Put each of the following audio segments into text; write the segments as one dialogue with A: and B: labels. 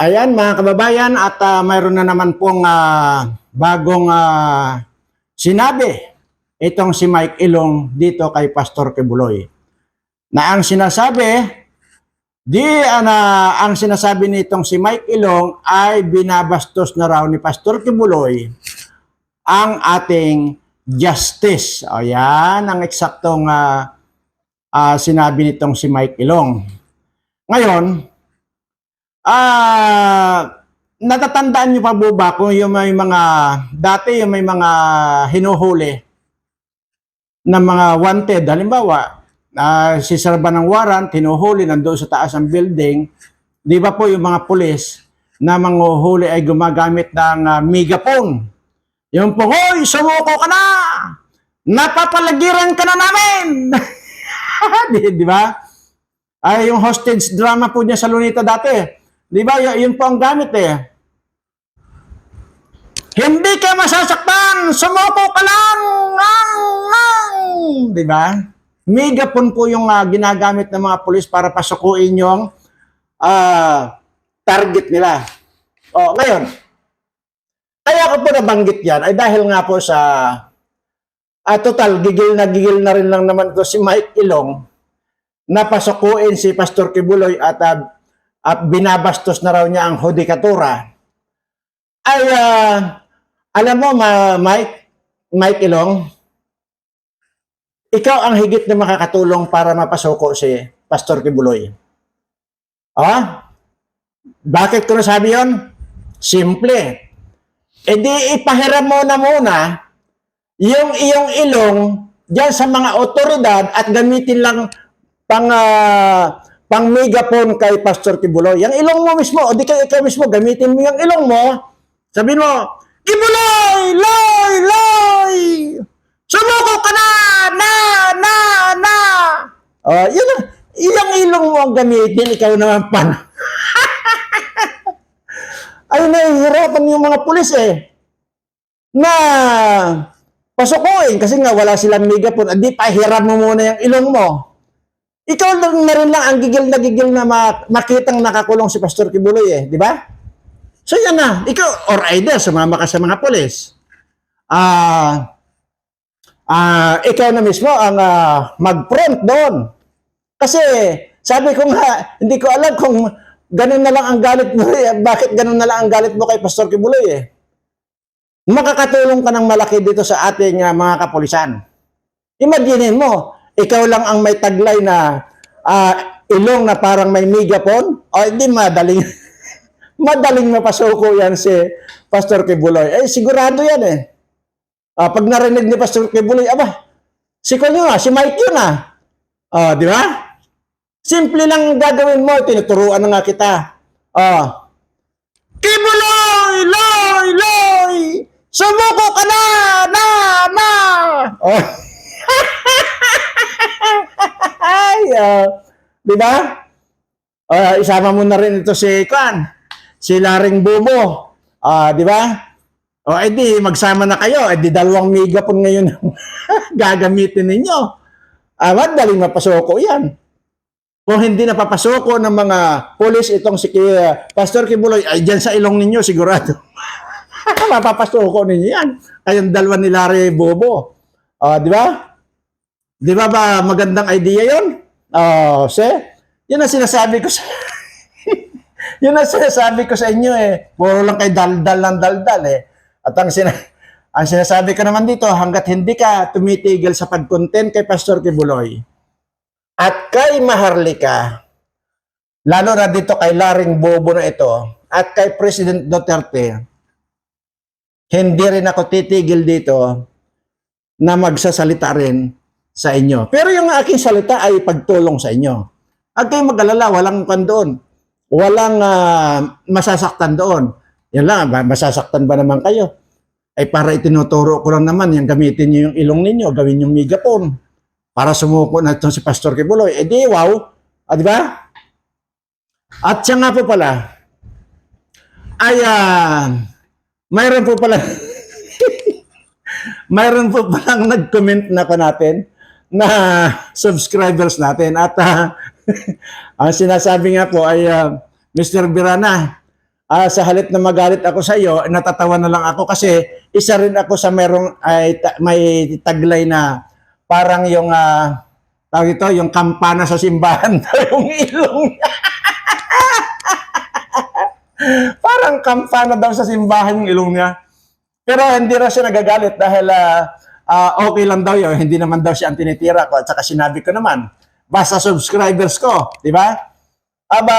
A: Ayan mga kababayan at ah, mayroon na naman pong ah, bagong ah, sinabi itong si Mike Ilong dito kay Pastor Kibuloy. Na ang sinasabi, di ana ang sinasabi nitong si Mike Ilong ay binabastos na raw ni Pastor Kibuloy ang ating justice. O yan ang eksaktong ah, ah, sinabi nitong si Mike Ilong. Ngayon, Ah, natatandaan niyo pa po ba kung yung may mga dati yung may mga hinuhuli na mga wanted? Halimbawa ah, si serba ng warrant hinuhuli nandoon sa taas ng building. Di ba po yung mga pulis na manguhuli ay gumagamit ng ah, megaphone yung po hoy sumuko ka na! Napapalagiran ka na namin! Di, di ba? Ay yung hostage drama po niya sa Lunita dati Di ba? Yun po ang gamit eh. Hindi ka masasaktan! Sumuko ka lang! Ang! Di ba? Megapon po yung ah, ginagamit ng mga pulis para pasukuin yung ah, target nila. O, ngayon, kaya ko po nabanggit yan ay dahil nga po sa ah, total, gigil na gigil na rin lang naman to si Mike Ilong na pasukuin si Pastor Kibuloy at ah, at binabastos na raw niya ang hudikatura, ay ah, alam mo, ma- Mike, Mike Ilong, ikaw ang higit na makakatulong para mapasuko si Pastor Kibuloy. Ah? Bakit ko nasabi yon? Simple. E di ipahiram mo na muna yung iyong ilong diyan sa mga otoridad at gamitin lang pang ah, pang megaphone kay Pastor Kibuloy. Yung ilong mo mismo, o di kaya ikaw mismo, gamitin mo yung ilong mo, sabihin mo, Kibuloy! Loy! Loy! Sumuko ka na! Na! Na! Na! Oh, yun yung ilong mo ang gamitin, ikaw naman pan. Ay, nahihirapan yung mga pulis eh. Na pasukuin kasi nga wala silang megaphone. Adi, pahiram mo muna yung ilong mo. Ikaw na rin lang ang gigil na gigil na ma- makitang nakakulong si Pastor Kibuloy eh, di ba? So yan na, ikaw, or either, sumama ka sa mga polis. Ah, ah, ikaw na mismo ang ah, mag-front doon. Kasi, sabi ko nga, hindi ko alam kung ganun na lang ang galit mo, eh. bakit ganun na lang ang galit mo kay Pastor Kibuloy eh. Makakatulong ka ng malaki dito sa ating ah, mga kapulisan. Imagine mo, ikaw lang ang may taglay na ah, ilong na parang may megaphone, o hindi madaling, madaling mapasuko yan si Pastor Kibuloy. Eh, sigurado yan eh. Ah, pag narinig ni Pastor Kibuloy, aba, si Kwan yun si Mike yun ah. Ah, di ba? Simple lang gagawin mo, tinuturuan na nga kita. Ah, Kibuloy! Loy! Loy! Sumuko ka na! Na! Na! Oh. Ah, di ba? Ah, isama mo na rin ito si Kwan, si Laring Bubo. Ah, di ba? O, edi, magsama na kayo. Edi, dalawang megapon ngayon ang gagamitin ninyo. Ah, madaling mapasoko yan. Kung hindi napapasoko ng mga polis itong si uh, Pastor Kibuloy, ay dyan sa ilong ninyo, sigurado. Mapapasoko ninyo yan. Kayong dalawa ni Larry Bobo. Ah, di ba? Di ba ba magandang idea yon? Oh, se? Yun ang sinasabi ko sa Yun ang sinasabi ko sa inyo eh. Puro lang kay daldal ng daldal eh. At ang, sina ang sinasabi ko naman dito, hanggat hindi ka tumitigil sa pag-content kay Pastor Kibuloy at kay Maharlika, lalo na dito kay Laring Bobo na ito, at kay President Duterte, hindi rin ako titigil dito na magsasalita rin sa inyo. Pero yung aking salita ay pagtulong sa inyo. Huwag kayong mag-alala, walang kan doon. Walang ah, masasaktan doon. Yan lang, masasaktan ba naman kayo? Ay para itinuturo ko lang naman, yung gamitin niyo yung ilong ninyo, gawin yung megaphone para sumuko na itong si Pastor Kibuloy. Eh di, wow. Ah, di ba? At siya nga po pala, ay, ah, mayroon po pala, mayroon po palang nag-comment na pa natin na subscribers natin. At ah, ang sinasabi nga po ay, ah, Mr. Birana, ah, sa halip na magalit ako sa iyo, natatawa na lang ako kasi isa rin ako sa merong ay, ta- may taglay na parang yung ah, tawag ito, yung kampana sa simbahan yung ilong parang kampana daw sa simbahan yung ilong niya. Pero hindi raw siya nagagalit dahil ah, ah, okay lang daw yun. Hindi naman daw siya ang tinitira ko. At saka sinabi ko naman, basta subscribers ko, di ba? Aba,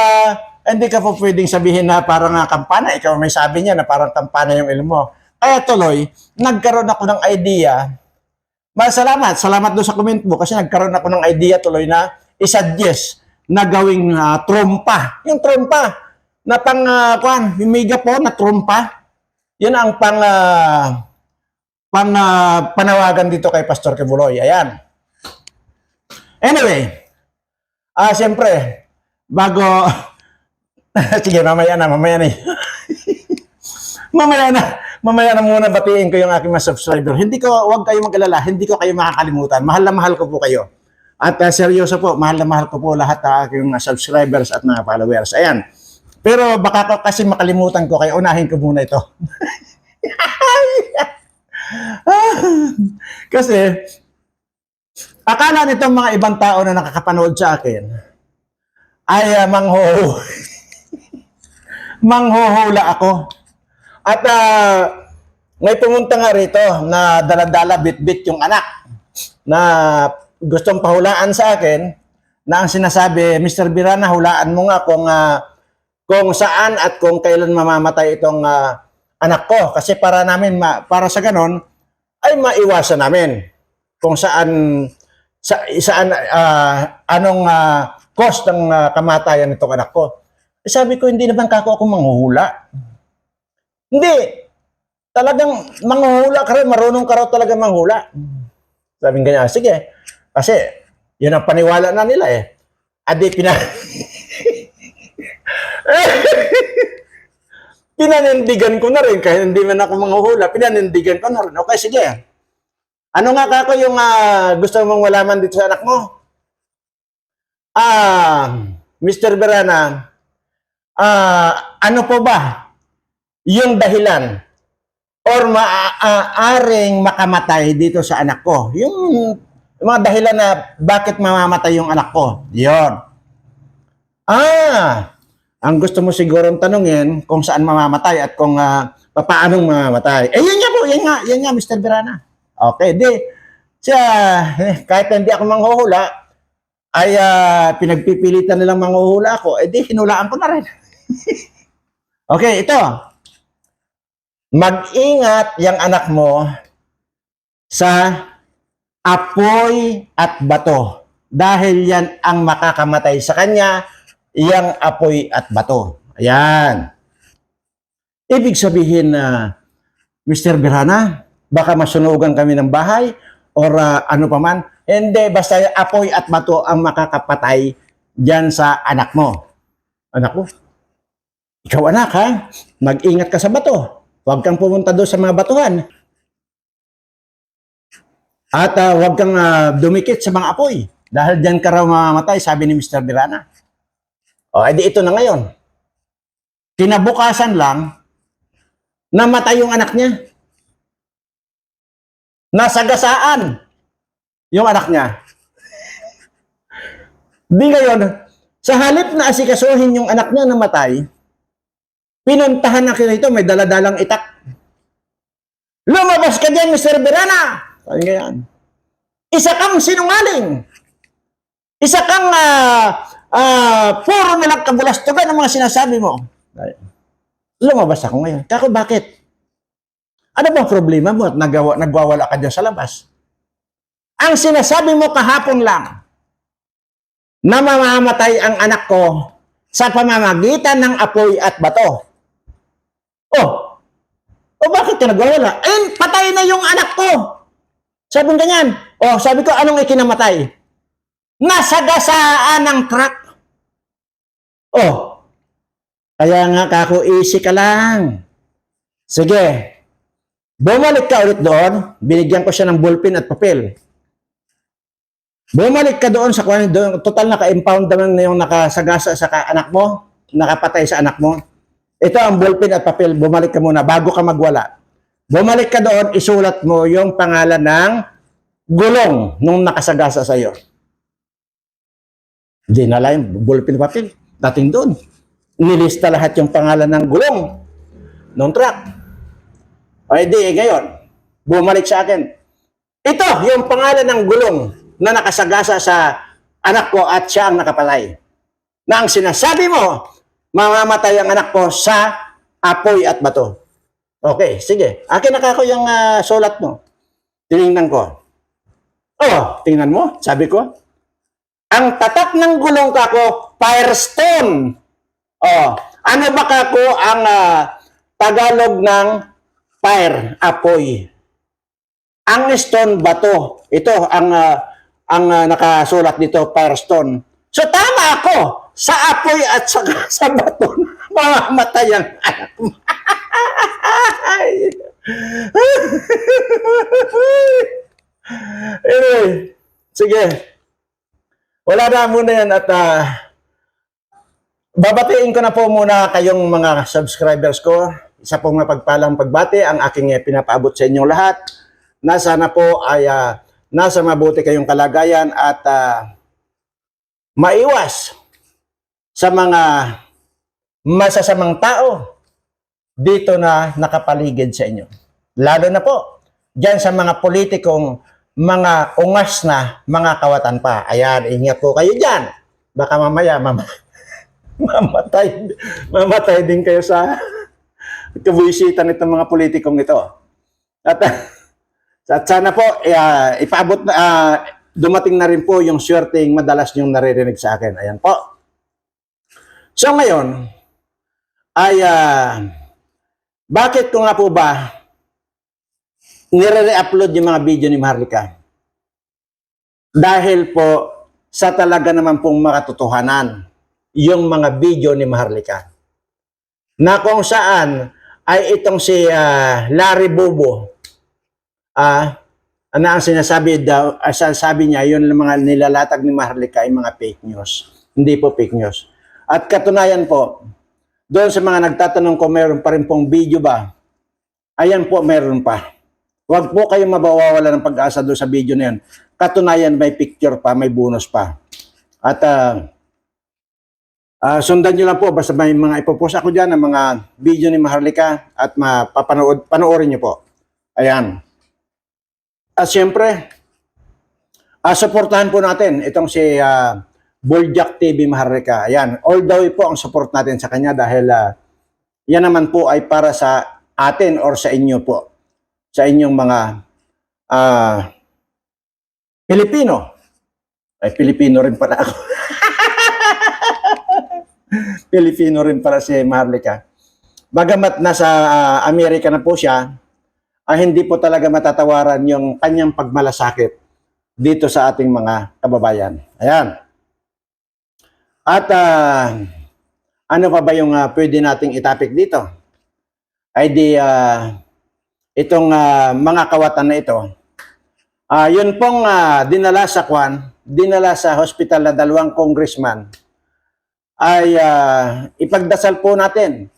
A: hindi ka po pwedeng sabihin na parang nga kampana. Ikaw may sabi niya na parang kampana yung ilong mo. Kaya tuloy, nagkaroon ako ng idea. Masalamat, salamat doon sa comment mo kasi nagkaroon ako ng idea tuloy na isa-suggest na gawing ah, trompa. Yung trompa na pang, uh, kwan, yung megaphone na trompa. Yun ang pang, ah, pang ah, panawagan dito kay Pastor Kibuloy. Ayan. Anyway, ah siyempre, bago, sige, mamaya na, mamaya na. mamaya na, mamaya na muna batiin ko yung aking mga subscriber. Hindi ko, huwag kayo mag-alala, hindi ko kayo makakalimutan. Mahal na mahal ko po kayo. At ah, seryoso po, mahal na mahal ko po lahat ng aking mga subscribers at mga followers. Ayan. Pero baka ko kasi makalimutan ko, kaya unahin ko muna ito. kasi, akala nitong mga ibang tao na nakakapanood sa akin, ay uh, mangho manghuhula ako. At ah, may pumunta nga rito na daladala bit-bit yung anak na gustong pahulaan sa akin na ang sinasabi, Mr. Birana, hulaan mo nga kung ah, kung saan at kung kailan mamamatay itong ah, anak ko kasi para namin ma- para sa ganon ay maiwasan namin kung saan sa saan ah, anong ah, cost ng ah, kamatayan nitong anak ko. Eh, sabi ko hindi naman kako ako manghuhula. Hindi. Talagang manghuhula ka rin, marunong ka raw talaga manghula. Sabi nga niya, sige. Kasi, yun ang paniwala na nila eh. Adi, pina... pinanindigan ko na rin, kahit hindi man ako manghuhula, pinanindigan ko na rin. Okay, sige. Ano nga kako yung ah, gusto mong malaman dito sa anak mo? Ah, Mr. Berana, ah, ano po ba yung dahilan or maaaring makamatay dito sa anak ko? Yung mga dahilan na bakit mamamatay yung anak ko. Yon. Ah, ang gusto mo sigurong tanungin kung saan mamamatay at kung uh, paanong mamamatay. Eh, yan nga po, yan nga, yan nga, Mr. Verana. Okay, di, siya, eh, kahit hindi ako manghuhula, ay ah, pinagpipilitan nilang manghuhula ako, eh di, hinulaan ko na rin. okay, ito. Mag-ingat yung anak mo sa apoy at bato. Dahil yan ang makakamatay sa kanya, yang apoy at bato. Ayan. Ibig sabihin na, Mr. Birana, baka masunugan kami ng bahay or ah, ano pa man. Hindi, basta apoy at bato ang makakapatay dyan sa anak mo. Anak ko, ikaw anak ha, mag-ingat ka sa bato. Huwag kang pumunta doon sa mga batuhan. At ah, huwag kang ah, dumikit sa mga apoy. Dahil dyan ka raw mamamatay, sabi ni Mr. Birana. O, edi ito na ngayon. Kinabukasan lang, namatay yung anak niya. Nasagasaan yung anak niya. Di ngayon, sa halip na asikasuhin yung anak niya namatay, pinuntahan na kita ito, may daladalang itak. Lumabas ka dyan, Mr. Berana! Sabi nga. Isa kang sinungaling. Isa kang ah, ah, puro nilang kabulastugan ang mga sinasabi mo. Lumabas ako ngayon. Kako, bakit? Ano bang problema mo at nagawa, nagwawala ka dyan sa labas? Ang sinasabi mo kahapon lang na mamamatay ang anak ko sa pamamagitan ng apoy at bato. Oh, o bakit ka nagwawala? Eh, patay na yung anak ko. Sabi ganyan. Oh, sabi ko, anong ikinamatay? Nasagasaan ng truck. Oh, kaya nga kako, easy ka lang. Sige, bumalik ka ulit doon, binigyan ko siya ng ballpen at papel. Bumalik ka doon sa kwan, doon, total naka-impound naman na yung nakasagasa sa anak mo, nakapatay sa anak mo. ito ang ballpen at papel, bumalik ka muna bago ka magwala. Bumalik ka doon, isulat mo yung pangalan ng gulong nung nakasagasa sa iyo. Hindi na lang, ballpen papel. Dating doon. Nilista lahat yung pangalan ng gulong nung truck. O edi, ngayon, bumalik sa akin. Ito, yung pangalan ng gulong na nakasagasa sa anak ko at siya ang nakapatay. Na ang sinasabi mo, mamamatay ang anak ko sa apoy at bato. Okay, sige. Akin na kako yung ah, sulat mo. Tinignan ko. Oh, tingnan mo, sabi ko. Ang tatak ng gulong kako, firestone. Oh, ano ba kako ang ah, Tagalog ng fire, apoy? Ang stone bato. Ito ang ah, ang ah, nakasulat dito firestone. So tama ako sa apoy at sa, sa bato. Mamamatay ang anyway, sige. Wala na muna yan at ah, babatiin ko na po muna kayong mga subscribers ko. Isa pong mapagpalang pagbati ang aking eh, pinapaabot sa inyong lahat na sana po ay ah, nasa mabuti kayong kalagayan at ah, maiwas sa mga masasamang tao dito na nakapaligid sa inyo. Lalo na po dyan sa mga politikong mga ungas na mga kawatan pa. Ayan, ingat po kayo dyan. Baka mamaya mam mamatay, mamatay din kayo sa kabuisitan nitong mga politikong ito. At, at sana po, uh, ipaabot na, ah, dumating na rin po yung swerteng madalas niyong naririnig sa akin. Ayan po. So ngayon, ay ah, bakit ko nga po ba nire-upload yung mga video ni Maharlika? Dahil po sa talaga naman pong makatotohanan yung mga video ni Maharlika. Na kung saan ay itong si ah, Larry Bobo, ah, ano ang sinasabi daw, ah, sabi niya, yun mga nilalatag ni Maharlika ay mga fake news. Hindi po fake news. At katunayan po, doon sa mga nagtatanong kung meron pa rin pong video ba, ayan po, meron pa. Huwag po kayong mabawawala ng pag-asa doon sa video na yun. Katunayan, may picture pa, may bonus pa. At ah, ah, sundan nyo lang po, basta may mga ipopost ako dyan ng mga video ni Maharlika at mapapanood, panoorin nyo po. Ayan. At siyempre, ah, supportahan po natin itong si ah, Buljak TV Maharlika. Ayan, all the way po ang support natin sa kanya dahil ah, yan naman po ay para sa atin or sa inyo po. Sa inyong mga ah, Pilipino. Ay, Pilipino rin pala ako. Pilipino rin para si Maharlika. Bagamat nasa ah, Amerika na po siya, ah, hindi po talaga matatawaran yung kanyang pagmalasakit dito sa ating mga kababayan. Ayan. At ah, ano pa ba yung ah, pwede nating itapik dito? Ay di ah, itong ah, mga kawatan na ito. Ah, yun pong ah, dinala sa Kwan, dinala sa hospital na dalawang congressman ay ah, ipagdasal po natin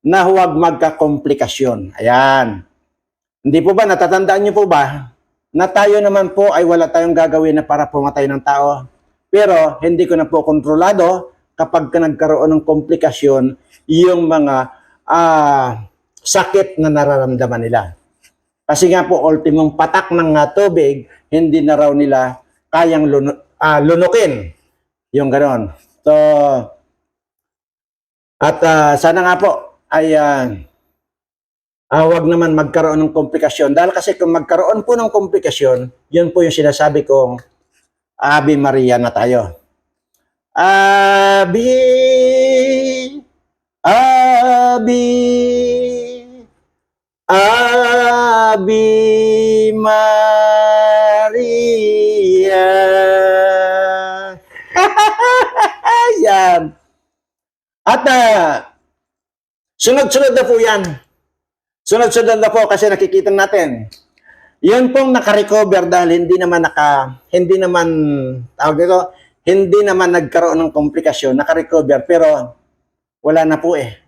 A: na huwag magkakomplikasyon. Ayan. Hindi po ba, natatandaan niyo po ba, na tayo naman po ay wala tayong gagawin na para pumatay ng tao. Pero hindi ko na po kontrolado kapag ka nagkaroon ng komplikasyon yung mga ah, sakit na nararamdaman nila. Kasi nga po, ultimong patak ng ah, tubig, hindi na raw nila kayang luno, ah, lunukin. Yung ganon. So, at ah, sana nga po ay ah, ah, wag naman magkaroon ng komplikasyon. Dahil kasi kung magkaroon po ng komplikasyon, yun po yung sinasabi kong Ave Maria na tayo. Ave, Ave, Ave Maria. yan. At ah, sunod-sunod na po yan. Sunod-sunod na po kasi nakikita natin. Yun pong naka-recover dahil hindi naman naka, hindi naman, tawag dito, hindi naman nagkaroon ng komplikasyon, naka-recover, pero wala na po eh.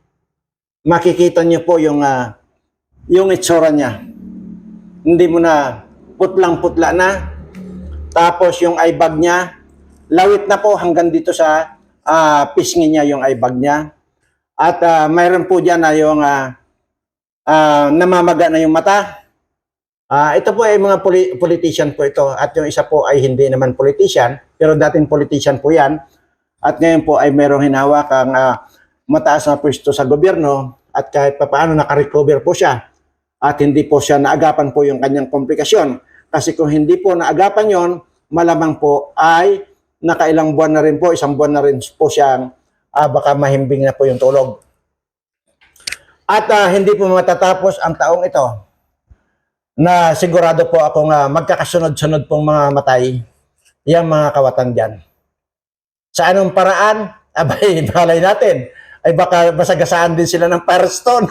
A: makikita niyo po yung ah, yung itsura niya. Hindi mo na putlang-putla na. Tapos yung eye bag niya, lawit na po hanggang dito sa ah, pisngi niya yung eye bag niya. At ah, mayroon po diyan na yung ah, ah, namamaga na yung mata. Ah, ito po ay mga poli- politician po ito at yung isa po ay hindi naman politician pero dating politician po yan at ngayon po ay merong hinawak ang ah, mataas na pwesto sa gobyerno at kahit papaano nakarecover po siya at hindi po siya naagapan po yung kanyang komplikasyon kasi kung hindi po naagapan yon malamang po ay nakailang buwan na rin po isang buwan na rin po siyang ah, baka mahimbing na po yung tulog at ah, hindi po matatapos ang taong ito na sigurado po akong uh, magkakasunod-sunod pong mga matay yung mga kawatan dyan. Sa anong paraan? Abay, balay natin. Ay baka masagasaan din sila ng Firestone.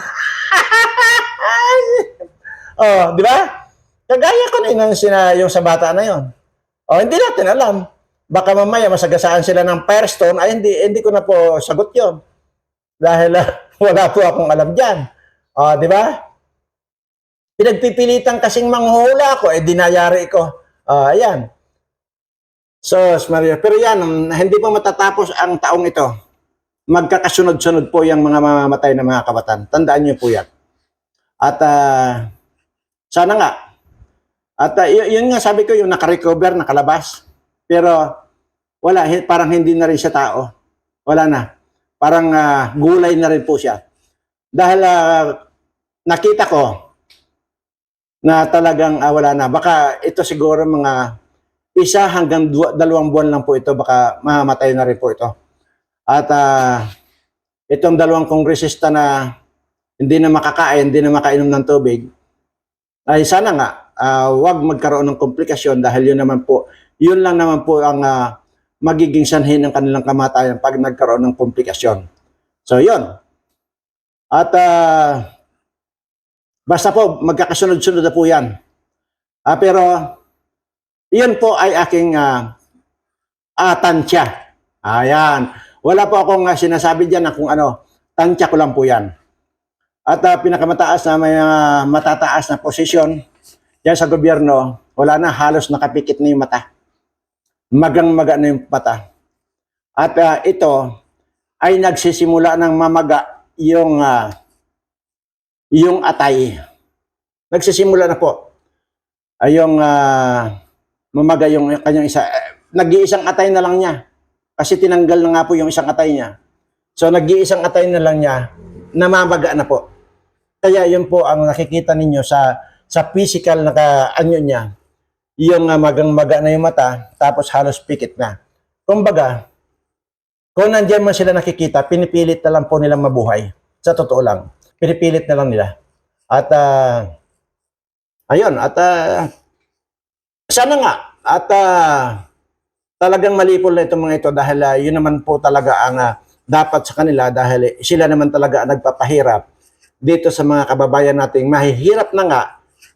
A: oh, di ba? Kagaya ko na yung, sina, yung sa bata na yon. Oh, hindi natin alam. Baka mamaya masagasaan sila ng Firestone, ay hindi, hindi ko na po sagot yon. Dahil ah, wala po akong alam dyan. Oh, di ba? Pinagpipilitan kasing manghula ako, eh dinayari ko. Ah, ayan. So, Maria, pero yan, hindi pa matatapos ang taong ito. Magkakasunod-sunod po yung mga mamamatay na mga kabatan. Tandaan niyo po yan. At ah, sana nga. At y- yun nga sabi ko, yung nakarecover, nakalabas. Pero wala, parang hindi na rin siya tao. Wala na. Parang ah, gulay na rin po siya. Dahil ah, nakita ko, na talagang ah, wala na. Baka ito siguro mga isa hanggang dalawang buwan lang po ito, baka mamamatay na rin po ito. At ah, itong dalawang kongresista na hindi na makakain, hindi na makainom ng tubig, ay sana nga, ah, wag magkaroon ng komplikasyon dahil yun naman po, yun lang naman po ang ah, magiging sanhin ng kanilang kamatayan pag nagkaroon ng komplikasyon. So, yun. At ah, Basta po, magkakasunod-sunod na po yan. Ah, pero, iyan po ay aking uh, atansya. Ayan. Wala po akong ah, sinasabi dyan na kung ano, tansya ko lang po yan. At ah, pinakamataas na may ah, matataas na posisyon yan sa gobyerno, wala na, halos nakapikit na yung mata. Magang-maga na yung mata. At ah, ito ay nagsisimula ng mamaga yung ah, yung atay. Nagsisimula na po. Ay yung ah, mamaga yung kanyang isa. Nag-iisang atay na lang niya. Kasi tinanggal na nga po yung isang atay niya. So nag-iisang atay na lang niya, namamaga na po. Kaya yun po ang nakikita ninyo sa sa physical na ka, anyo niya. Yung ah, magang-maga na yung mata, tapos halos pikit na. Kumbaga, kung nandiyan man sila nakikita, pinipilit na lang po nilang mabuhay. Sa totoo lang pinipilit na lang nila. At ah, ayun, at ah, sana nga at ah, talagang malipol na itong mga ito dahil ah, yun naman po talaga ang ah, dapat sa kanila dahil sila naman talaga ang nagpapahirap dito sa mga kababayan nating mahihirap na nga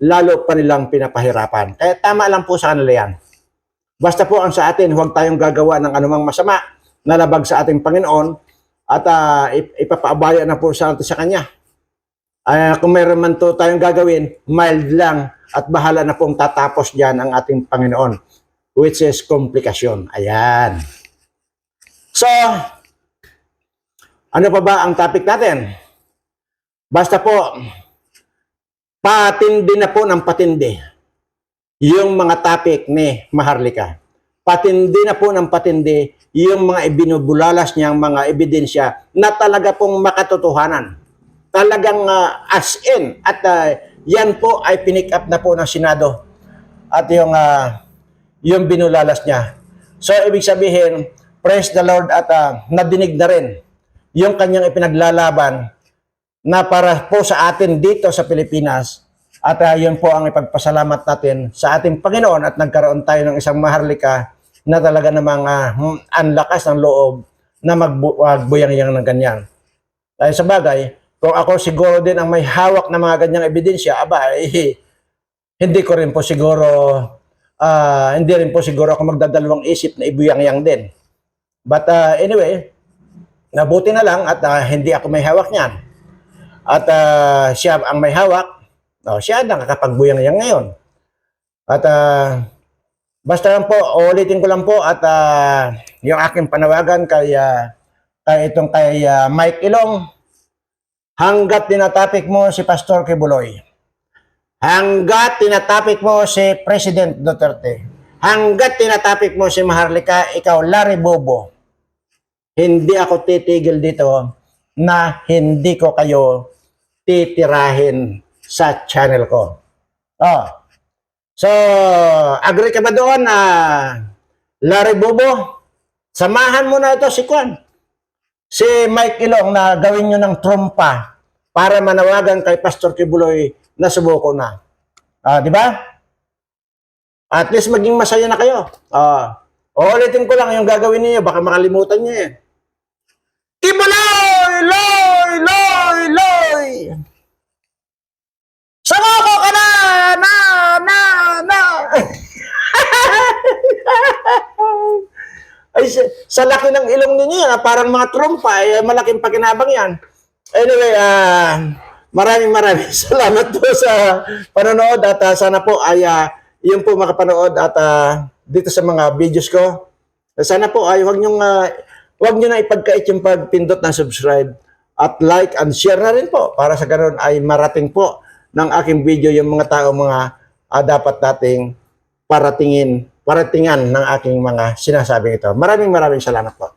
A: lalo pa nilang pinapahirapan. Kaya tama lang po sa kanila yan. Basta po ang sa atin, huwag tayong gagawa ng anumang masama na labag sa ating Panginoon at ah, ip- ipapaabaya na po sa atin sa Kanya. Ah, kung mayroon man to tayong gagawin, mild lang at bahala na pong tatapos diyan ang ating Panginoon which is komplikasyon. Ayan. So, ano pa ba ang topic natin? Basta po, patindi na po ng patindi yung mga topic ni Maharlika. Patindi na po ng patindi yung mga ibinubulalas niyang mga ebidensya na talaga pong makatotohanan talagang ah, as in at ah, yan po ay pinick up na po ng Senado at yung ah, yung binulalas niya. So ibig sabihin, praise the Lord at ah, nadinig na rin yung kanyang ipinaglalaban na para po sa atin dito sa Pilipinas at ah, yun po ang ipagpasalamat natin sa ating Panginoon at nagkaroon tayo ng isang maharlika na talaga namang hmm, ang lakas ng loob na magbuyang-yang ng ganyan. Dahil sa bagay, kung ako siguro din ang may hawak na mga ganyang ebidensya, aba, eh, hindi ko rin po siguro, ah, hindi rin po siguro ako magdadalawang isip na ibuyang-yang din. But ah, anyway, nabuti na lang at ah, hindi ako may hawak niyan. At ah, siya ang may hawak. Oh, siya nakakapagbuyang yan ngayon. At ah, basta lang po, ulitin ko lang po at ah, yung aking panawagan kay, ah, kay itong kay ah, Mike Ilong, hanggat tinatapik mo si Pastor Kibuloy, hanggat tinatapik mo si President Duterte, hanggat tinatapik mo si Maharlika, ikaw Larry Bobo, hindi ako titigil dito na hindi ko kayo titirahin sa channel ko. Oh. So, agree ka ba doon na Larry Bobo? Samahan mo na ito si Kwan. Si Mike Ilong na gawin nyo ng trompa para manawagan kay Pastor Kibuloy na subuko na. Ah, di ba? At least maging masaya na kayo. Ah, ulitin ko lang yung gagawin niyo, baka makalimutan niyo eh. Kibuloy! Loy! Loy! Loy! Sumoko ka na! Na! Na! Na! Ay, sa, laki ng ilong ninyo yan, ah, parang mga trompa, eh, malaking pakinabang yan. Anyway, ah, maraming maraming salamat po sa panonood at ah, sana po ay uh, yun po makapanood at ah, dito sa mga videos ko. Sana po ay wag nyo wag nyo na ipagkait yung pagpindot ng subscribe at like and share na rin po para sa ganun ay marating po ng aking video yung mga tao mga ah, dapat nating paratingin, paratingan ng aking mga sinasabing ito. Maraming maraming salamat po.